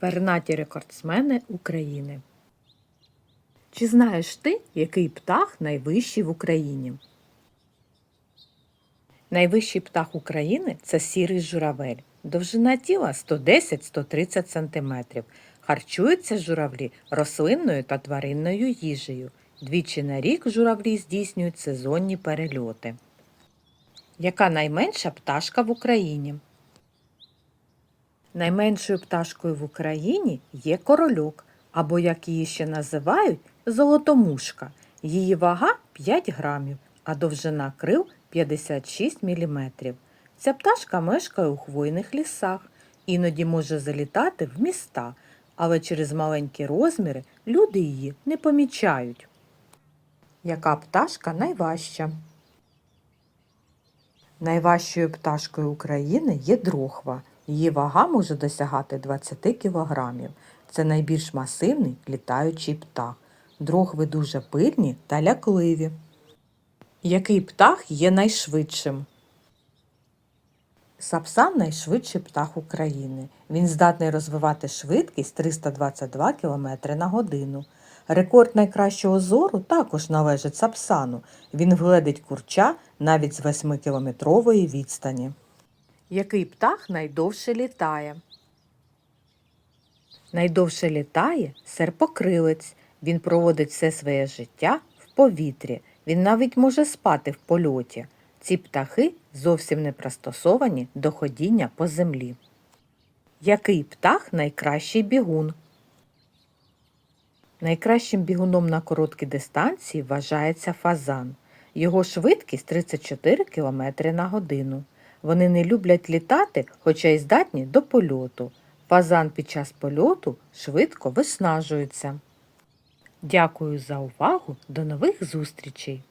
Пернаті рекордсмени України. Чи знаєш ти, який птах найвищий в Україні? Найвищий птах України це сірий журавель. Довжина тіла 110-130 см. Харчуються журавлі рослинною та тваринною їжею. Двічі на рік журавлі здійснюють сезонні перельоти. Яка найменша пташка в Україні? Найменшою пташкою в Україні є корольок, або як її ще називають, золотомушка. Її вага 5 грамів, а довжина крил 56 мм. Ця пташка мешкає у хвойних лісах, іноді може залітати в міста, але через маленькі розміри люди її не помічають. Яка пташка найважча? Найважчою пташкою України є дрохва. Її вага може досягати 20 кілограмів. Це найбільш масивний літаючий птах. Дрохви дуже пильні та лякливі. Який птах є найшвидшим? Сапсан найшвидший птах України. Він здатний розвивати швидкість 322 км на годину. Рекорд найкращого зору також належить сапсану. Він вгледить курча навіть з 8-кілометрової відстані. Який птах найдовше літає? Найдовше літає серпокрилець. Він проводить все своє життя в повітрі. Він навіть може спати в польоті. Ці птахи зовсім не пристосовані до ходіння по землі. Який птах найкращий бігун? Найкращим бігуном на короткі дистанції вважається фазан. Його швидкість 34 км на годину. Вони не люблять літати, хоча й здатні до польоту. Фазан під час польоту швидко виснажується. Дякую за увагу. До нових зустрічей!